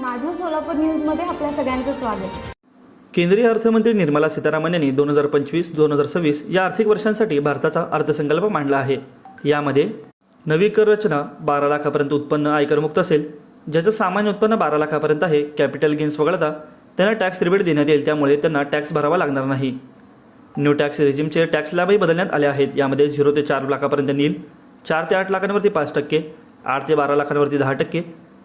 माझं सोलापूर न्यूजमध्ये आपल्या सगळ्यांचं स्वागत. केंद्रीय अर्थमंत्री निर्मला सीतारामन यांनी दोन हजार पंचवीस दोन हजार सव्वीस या आर्थिक वर्षांसाठी भारताचा अर्थसंकल्प मांडला आहे. यामध्ये नवी कर रचना बारा लाखापर्यंत उत्पन्न आयकरमुक्त असेल ज्याचं सामान्य उत्पन्न बारा लाखापर्यंत आहे कॅपिटल गेन्स वगळता त्यांना टॅक्स रिबेट देण्यात येईल त्यामुळे त्यांना टॅक्स भरावा लागणार नाही. न्यू टॅक्स रेजिमचे टॅक्स लाभही बदलण्यात आले आहेत. यामध्ये झिरो ते चार लाखापर्यंत नील चार ते आठ लाखांवरती पाच टक्के आठ ते बारा लाखांवरती दहा टक्के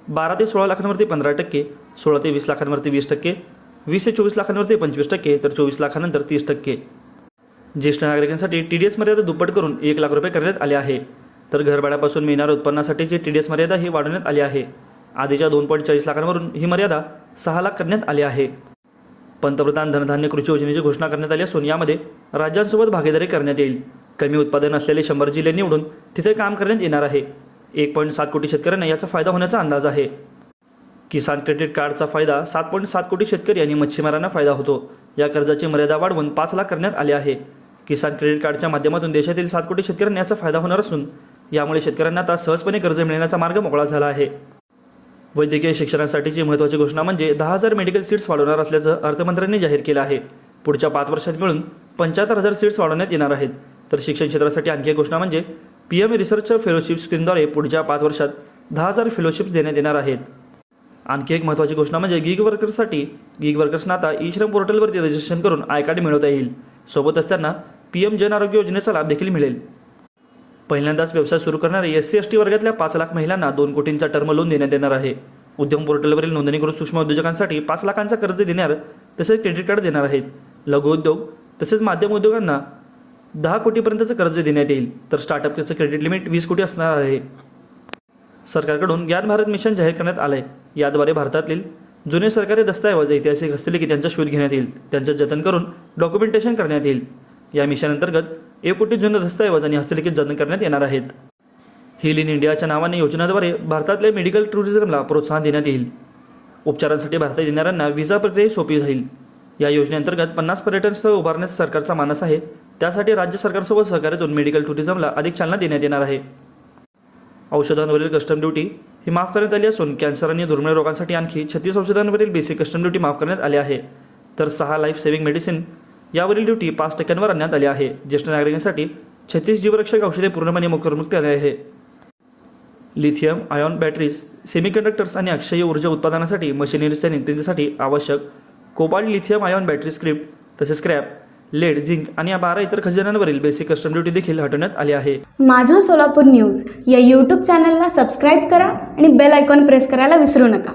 बारा ते सोळा लाखांवरती पंधरा टक्के सोळा ते वीस लाखांवरती वीस टक्के वीस ते चोवीस लाखांवरती पंचवीस टक्के तर चोवीस लाखानंतर तीस टक्के. ज्येष्ठ नागरिकांसाठी टी डी एस मर्यादा दुप्पट करून एक लाख रुपये करण्यात आले आहे. तर घरभाड्यापासून मिळणाऱ्या उत्पन्नासाठीची टी डी एस मर्यादा ही वाढवण्यात आली आहे. आधीच्या दोन पॉईंट चाळीस लाखांवरून ही मर्यादा सहा लाख करण्यात आली आहे. पंतप्रधान धनधान्य कृषी योजनेची घोषणा करण्यात आली असून यामध्ये राज्यांसोबत भागीदारी करण्यात येईल. कमी उत्पादन असलेले शंभर जिल्हे निवडून तिथे काम करण्यात येणार आहे. एक पॉईंट सात कोटी शेतकऱ्यांना याचा फायदा होण्याचा अंदाज आहे. किसान क्रेडिट कार्डचा फायदा सात पॉईंट सात कोटी शेतकरी आणि मच्छीमारांना फायदा होतो. या कर्जाची मर्यादा वाढवून पाच लाख करण्यात आली आहे. किसान क्रेडिट कार्डच्या माध्यमातून देशातील सात कोटी शेतकऱ्यांना याचा फायदा होणार असून यामुळे शेतकऱ्यांना आता सहजपणे कर्ज मिळण्याचा मार्ग मोकळा झाला आहे. वैद्यकीय शिक्षणासाठीची महत्त्वाची घोषणा म्हणजे दहा हजार मेडिकल सीट्स वाढवणार असल्याचं अर्थमंत्र्यांनी जाहीर केलं आहे. पुढच्या पाच वर्षात मिळून पंच्याहत्तर हजार सीट्स वाढवण्यात येणार आहेत. तर शिक्षण क्षेत्रासाठी आणखी एक घोषणा म्हणजे पी एम रिसर्च फेलोशिप स्कीमद्वारे पुढच्या पाच वर्षात दहा हजार फेलोशिप्स देण्यात येणार आहेत. आणखी एक महत्त्वाची घोषणा म्हणजे गिग वर्कर्ससाठी गिग वर्कर्सना आता ई श्रम पोर्टलवरती रजिस्ट्रेशन करून आय कार्ड मिळवता येईल. सोबतच त्यांना पी एम जन आरोग्य योजनेचा लाभ देखील मिळेल. पहिल्यांदाच व्यवसाय सुरू करणारे एस सी एस टी वर्गातल्या पाच लाख महिलांना दोन कोटींचा टर्म लोन देण्यात येणार आहे. उद्यम पोर्टलवरील नोंदणीकृत सूक्ष्म उद्योजकांसाठी पाच लाखांचा कर्ज देणार तसेच क्रेडिट कार्ड देणार आहेत. लघुउद्योग तसेच माध्यम उद्योगांना दहा कोटीपर्यंतचं कर्ज देण्यात येईल. तर स्टार्टअपचं क्रेडिट लिमिट वीस कोटी असणार आहे. सरकारकडून ज्ञान भारत मिशन जाहीर करण्यात आलं आहे याद्वारे भारतातील जुने सरकारी दस्तऐवज ऐतिहासिक असतील की त्यांचा शोध घेण्यात येईल. त्यांचं जतन करून डॉक्युमेंटेशन करण्यात येईल. या मिशन अंतर्गत एक कोटी जुने दस्तऐवज आणि हस्तलिखित जतन करण्यात येणार आहेत. हिल इन इंडियाच्या नावाने योजनेद्वारे भारतातल्या मेडिकल टुरिझमला प्रोत्साहन देण्यात येईल. उपचारांसाठी भारतात येणाऱ्यांना व्हिसा प्रक्रिया सोपी जाईल. या योजनेअंतर्गत पन्नास पर्यटन स्थळ उभारण्याचा सरकारचा मानस आहे. त्यासाठी राज्य सरकारसोबत सहकार्यातून मेडिकल टुरिझमला अधिक चालना देण्यात येणार आहे. औषधांवरील कस्टम ड्युटी ही माफ करण्यात आली असून कॅन्सर आणि दुर्मिळ रोगांसाठी आणखी छत्तीस औषधांवरील बेसिक कस्टम ड्युटी माफ करण्यात आली आहे. तर सहा लाईफ सेव्हिंग मेडिसिन यावरील ड्युटी पाच टक्क्यांवर आणण्यात आली आहे. ज्येष्ठ नागरिकांसाठी छत्तीस जीवरक्षक औषधे पूर्णपणे मुखरमुक्त आली आहे. लिथियम आयॉन बॅटरीज सेमीकंडक्टर्स आणि अक्षय ऊर्जा उत्पादनासाठी मशिनरीच्या निर्मितीसाठी आवश्यक cobalt lithium ion battery script तसेच स्क्रॅप लेड झिंक आणि या बारा इतर खजिन्यांवरील बेसिक कस्टम ड्युटी देखील हटवण्यात आली आहे. माझं सोलापूर न्यूज या यूट्यूब चॅनलला सबस्क्राईब करा आणि बेल आयकॉन प्रेस करायला विसरू नका.